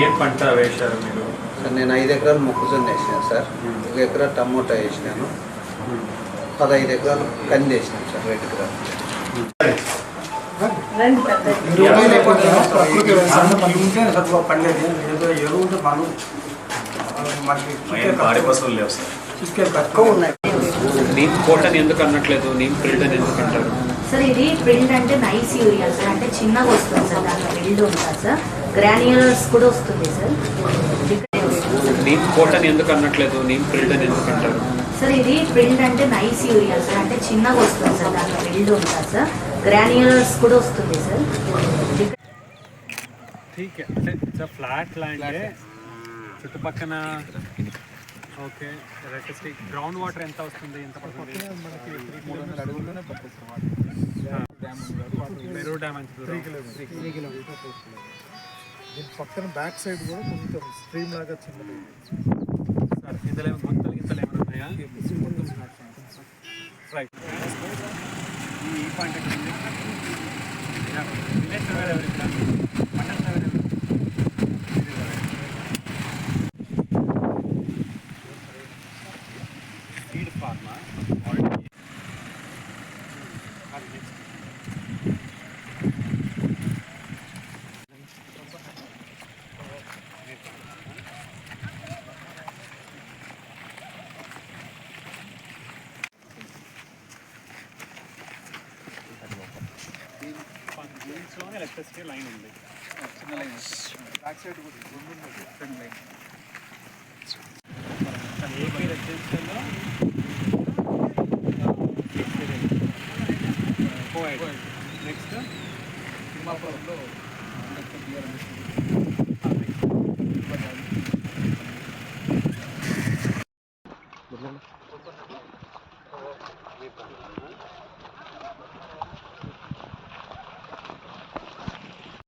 ఏం పంట వేశారు మీరు? సార్ నేను ఐదు ఎకరాలు మొక్కజొన్న వేసినాను సార్. ఒక ఎకరా టమోటా వేసినాను. పదహైదు ఎకరాలు కంది వేసినాను సార్ రెండు ఎకరాలు. పండేది ఏదో ఎరువు ఉంటే మనం మనకి తక్కువ ఉన్నాయి నీమ్ కోటని ఎందుకు అనట్లేదు నీమ్ అని ఎందుకు అంటారు? సార్ ఇది బిల్డ్ అంటే నైస్ యూరియా సార్. అంటే చిన్నగా వస్తుంది సార్ దాంట్లో బిల్డ్ ఉంటుంది సార్. గ్రాన్యులర్స్ కూడా వస్తుంది సార్. నీమ్ కోటని ఎందుకు అనట్లేదు? నీమ్ ప్రిల్ట్ అని ఎందుకు అంటారు? సార్ ఇది బిల్డ్ అంటే నైస్ యూరియా సార్. అంటే చిన్నగా వస్తుంది సార్ దాంట్లో బిల్డ్ ఉంటుంది సార్. గ్రాన్యులర్స్ కూడా వస్తుంది సార్. ఇట్స్ ఫ్లాట్ ల్యాండ్ చుట్టుపక్కన ఓకే గ్రౌండ్ వాటర్ ఎంత వస్తుంది? ఎంత పడుతుంది? మెరూ డ్యామ్ ఎంత దూరం దీని పక్కన బ్యాక్ సైడ్ కూడా కొంచెం స్ట్రీమ్ లాగా చిన్నది. సార్ ఇందులో ఏమైనా గుంతలు గింతలు ఏమైనా ఉన్నాయా? రైట్ ఈ పాయింట్ విలేజ్ సర్వేర్ ఎవరు ఇక్కడ? మండల సర్వేర్ ఎవరు? ఇది సర్వేర్. Seed pharma? ఆల్రెడీ. అది నెక్స్ట్ దీంట్లోనే ఎలక్ట్రిసిటీ లైన్ ఉంది. చిన్న లైన్ బ్యాక్ సైడ్ కూడా లైన్ ఏపీ రెసిడెన్షియల్లో కోఎడ్ నెక్స్ట్ తిమ్మాపురంలో